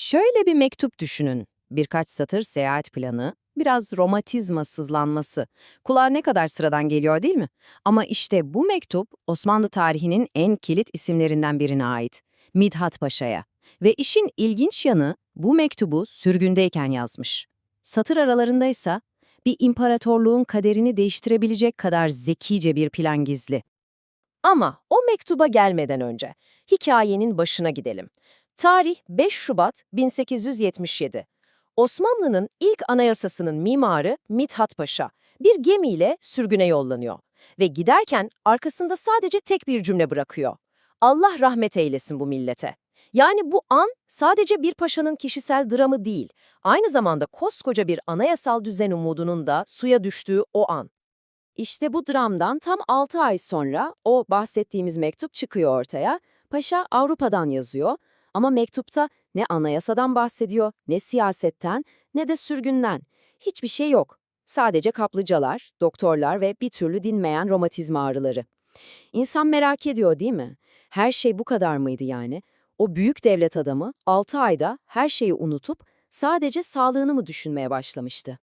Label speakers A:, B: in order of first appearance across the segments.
A: Şöyle bir mektup düşünün. Birkaç satır seyahat planı, biraz romatizma sızlanması. Kulağa ne kadar sıradan geliyor değil mi? Ama işte bu mektup Osmanlı tarihinin en kilit isimlerinden birine ait. Midhat Paşa'ya. Ve işin ilginç yanı bu mektubu sürgündeyken yazmış. Satır aralarındaysa bir imparatorluğun kaderini değiştirebilecek kadar zekice bir plan gizli.
B: Ama o mektuba gelmeden önce hikayenin başına gidelim. Tarih 5 Şubat 1877. Osmanlı'nın ilk anayasasının mimarı Mithat Paşa bir gemiyle sürgüne yollanıyor ve giderken arkasında sadece tek bir cümle bırakıyor. Allah rahmet eylesin bu millete. Yani bu an sadece bir paşanın kişisel dramı değil, aynı zamanda koskoca bir anayasal düzen umudunun da suya düştüğü o an. İşte bu dramdan tam 6 ay sonra o bahsettiğimiz mektup çıkıyor ortaya. Paşa Avrupa'dan yazıyor ama mektupta ne anayasadan bahsediyor, ne siyasetten, ne de sürgünden. Hiçbir şey yok. Sadece kaplıcalar, doktorlar ve bir türlü dinmeyen romatizma ağrıları. İnsan merak ediyor değil mi? Her şey bu kadar mıydı yani? O büyük devlet adamı 6 ayda her şeyi unutup sadece sağlığını mı düşünmeye başlamıştı?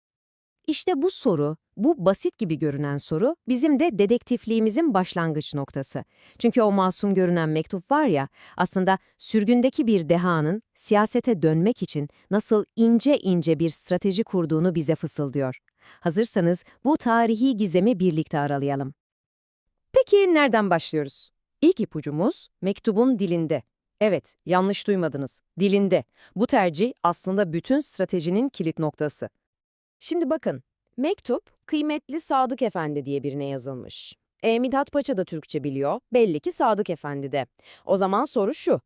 C: İşte bu soru, bu basit gibi görünen soru bizim de dedektifliğimizin başlangıç noktası. Çünkü o masum görünen mektup var ya, aslında sürgündeki bir dehanın siyasete dönmek için nasıl ince ince bir strateji kurduğunu bize fısıldıyor. Hazırsanız bu tarihi gizemi birlikte aralayalım.
B: Peki nereden başlıyoruz? İlk ipucumuz mektubun dilinde. Evet, yanlış duymadınız. Dilinde. Bu tercih aslında bütün stratejinin kilit noktası. Şimdi bakın, mektup kıymetli Sadık Efendi diye birine yazılmış. E, Mithat Paşa da Türkçe biliyor, belli ki Sadık Efendi de. O zaman soru şu.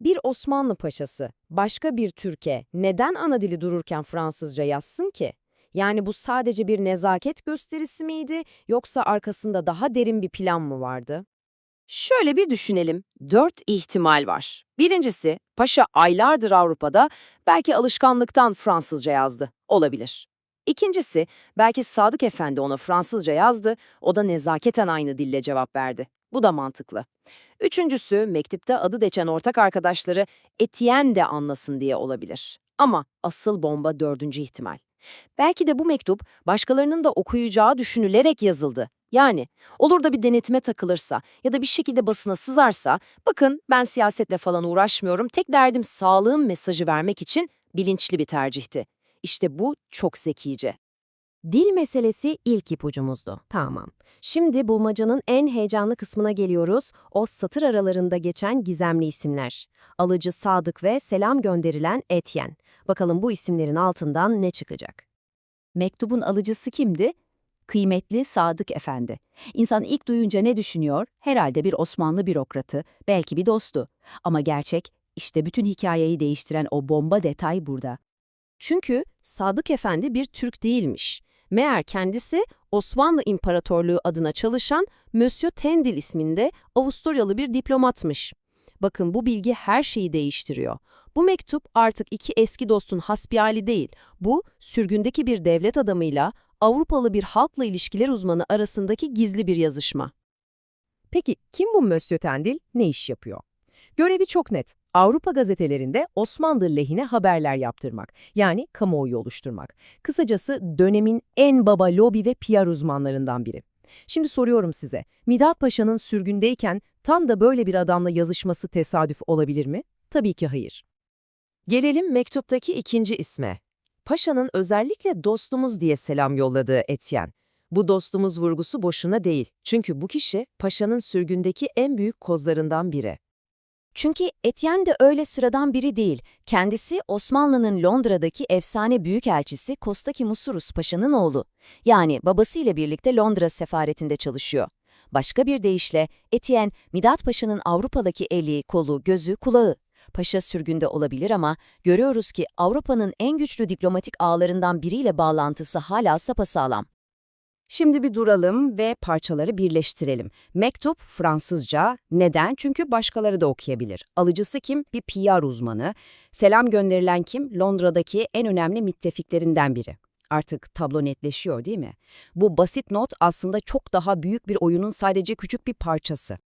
B: Bir Osmanlı paşası başka bir Türkiye neden ana dili dururken Fransızca yazsın ki? Yani bu sadece bir nezaket gösterisi miydi yoksa arkasında daha derin bir plan mı vardı? Şöyle bir düşünelim. Dört ihtimal var. Birincisi, paşa aylardır Avrupa'da, belki alışkanlıktan Fransızca yazdı. Olabilir. İkincisi, belki Sadık Efendi ona Fransızca yazdı, o da nezaketen aynı dille cevap verdi. Bu da mantıklı. Üçüncüsü, mektupta adı geçen ortak arkadaşları Etienne de anlasın diye olabilir. Ama asıl bomba dördüncü ihtimal. Belki de bu mektup başkalarının da okuyacağı düşünülerek yazıldı. Yani olur da bir denetime takılırsa ya da bir şekilde basına sızarsa, bakın ben siyasetle falan uğraşmıyorum, tek derdim sağlığım mesajı vermek için bilinçli bir tercihti. İşte bu çok zekice.
C: Dil meselesi ilk ipucumuzdu. Tamam. Şimdi bulmacanın en heyecanlı kısmına geliyoruz. O satır aralarında geçen gizemli isimler. Alıcı Sadık ve selam gönderilen Etyen. Bakalım bu isimlerin altından ne çıkacak?
D: Mektubun alıcısı kimdi? Kıymetli Sadık Efendi. İnsan ilk duyunca ne düşünüyor? Herhalde bir Osmanlı bürokratı, belki bir dostu. Ama gerçek, işte bütün hikayeyi değiştiren o bomba detay burada.
B: Çünkü Sadık Efendi bir Türk değilmiş. Meğer kendisi Osmanlı İmparatorluğu adına çalışan Monsieur Tendil isminde Avusturyalı bir diplomatmış. Bakın bu bilgi her şeyi değiştiriyor. Bu mektup artık iki eski dostun hasbihali değil. Bu, sürgündeki bir devlet adamıyla Avrupalı bir halkla ilişkiler uzmanı arasındaki gizli bir yazışma.
E: Peki kim bu Monsieur Tendil, ne iş yapıyor? Görevi çok net. Avrupa gazetelerinde Osmanlı lehine haberler yaptırmak, yani kamuoyu oluşturmak. Kısacası dönemin en baba lobi ve PR uzmanlarından biri. Şimdi soruyorum size, Midat Paşa'nın sürgündeyken tam da böyle bir adamla yazışması tesadüf olabilir mi? Tabii ki hayır.
B: Gelelim mektuptaki ikinci isme. Paşa'nın özellikle dostumuz diye selam yolladığı Etyen. Bu dostumuz vurgusu boşuna değil. Çünkü bu kişi Paşa'nın sürgündeki en büyük kozlarından biri.
D: Çünkü Etienne de öyle sıradan biri değil. Kendisi Osmanlı'nın Londra'daki efsane büyükelçisi Kostaki Musurus Paşa'nın oğlu. Yani babasıyla birlikte Londra sefaretinde çalışıyor. Başka bir deyişle Etienne, Midat Paşa'nın Avrupa'daki eli, kolu, gözü, kulağı. Paşa sürgünde olabilir ama görüyoruz ki Avrupa'nın en güçlü diplomatik ağlarından biriyle bağlantısı hala sapasağlam.
A: Şimdi bir duralım ve parçaları birleştirelim. Mektup Fransızca. Neden? Çünkü başkaları da okuyabilir. Alıcısı kim? Bir PR uzmanı. Selam gönderilen kim? Londra'daki en önemli müttefiklerinden biri. Artık tablo netleşiyor değil mi? Bu basit not aslında çok daha büyük bir oyunun sadece küçük bir parçası.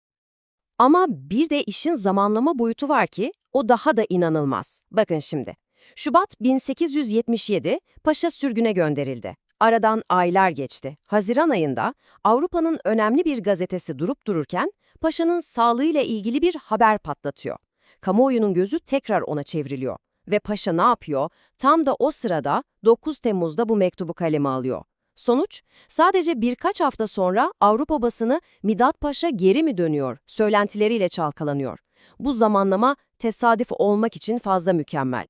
B: Ama bir de işin zamanlama boyutu var ki o daha da inanılmaz. Bakın şimdi. Şubat 1877 Paşa sürgüne gönderildi. Aradan aylar geçti. Haziran ayında Avrupa'nın önemli bir gazetesi durup dururken Paşa'nın sağlığıyla ilgili bir haber patlatıyor. Kamuoyunun gözü tekrar ona çevriliyor. Ve Paşa ne yapıyor? Tam da o sırada 9 Temmuz'da bu mektubu kaleme alıyor. Sonuç, sadece birkaç hafta sonra Avrupa basını Midat Paşa geri mi dönüyor söylentileriyle çalkalanıyor. Bu zamanlama tesadüf olmak için fazla mükemmel.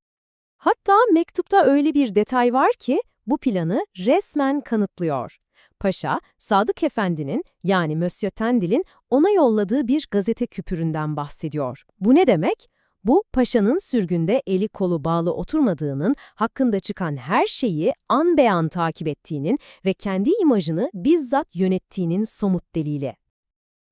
E: Hatta mektupta öyle bir detay var ki bu planı resmen kanıtlıyor. Paşa, Sadık Efendi'nin yani Monsieur Tendil'in ona yolladığı bir gazete küpüründen bahsediyor. Bu ne demek? Bu, Paşa'nın sürgünde eli kolu bağlı oturmadığının, hakkında çıkan her şeyi an beyan takip ettiğinin ve kendi imajını bizzat yönettiğinin somut delili.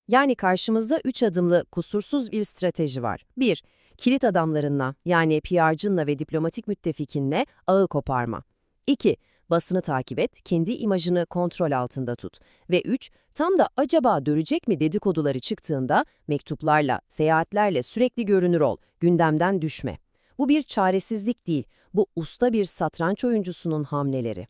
B: Yani karşımızda üç adımlı kusursuz bir strateji var. 1. Kilit adamlarınla yani PR'cınla ve diplomatik müttefikinle ağı koparma. 2. Basını takip et, kendi imajını kontrol altında tut. Ve 3. Tam da acaba dönecek mi dedikoduları çıktığında mektuplarla, seyahatlerle sürekli görünür ol, gündemden düşme. Bu bir çaresizlik değil, bu usta bir satranç oyuncusunun hamleleri.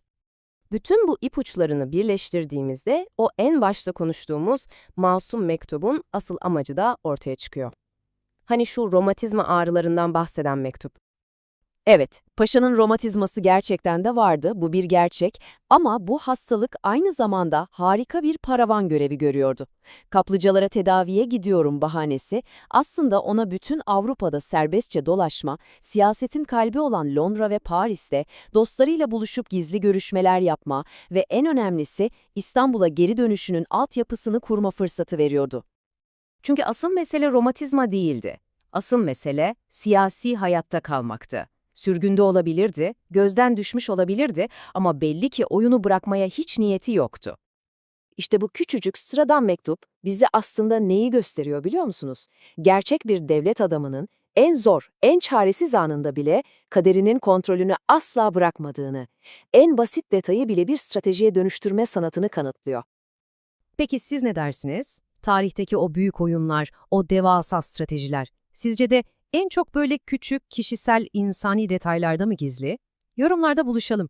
B: Bütün bu ipuçlarını birleştirdiğimizde o en başta konuştuğumuz masum mektubun asıl amacı da ortaya çıkıyor. Hani şu romatizma ağrılarından bahseden mektup. Evet, paşanın romatizması gerçekten de vardı, bu bir gerçek ama bu hastalık aynı zamanda harika bir paravan görevi görüyordu. Kaplıcalara tedaviye gidiyorum bahanesi aslında ona bütün Avrupa'da serbestçe dolaşma, siyasetin kalbi olan Londra ve Paris'te dostlarıyla buluşup gizli görüşmeler yapma ve en önemlisi İstanbul'a geri dönüşünün altyapısını kurma fırsatı veriyordu. Çünkü asıl mesele romatizma değildi. Asıl mesele siyasi hayatta kalmaktı. Sürgünde olabilirdi, gözden düşmüş olabilirdi ama belli ki oyunu bırakmaya hiç niyeti yoktu. İşte bu küçücük sıradan mektup bize aslında neyi gösteriyor biliyor musunuz? Gerçek bir devlet adamının en zor, en çaresiz anında bile kaderinin kontrolünü asla bırakmadığını, en basit detayı bile bir stratejiye dönüştürme sanatını kanıtlıyor.
E: Peki siz ne dersiniz? Tarihteki o büyük oyunlar, o devasa stratejiler, sizce de en çok böyle küçük, kişisel, insani detaylarda mı gizli? Yorumlarda buluşalım.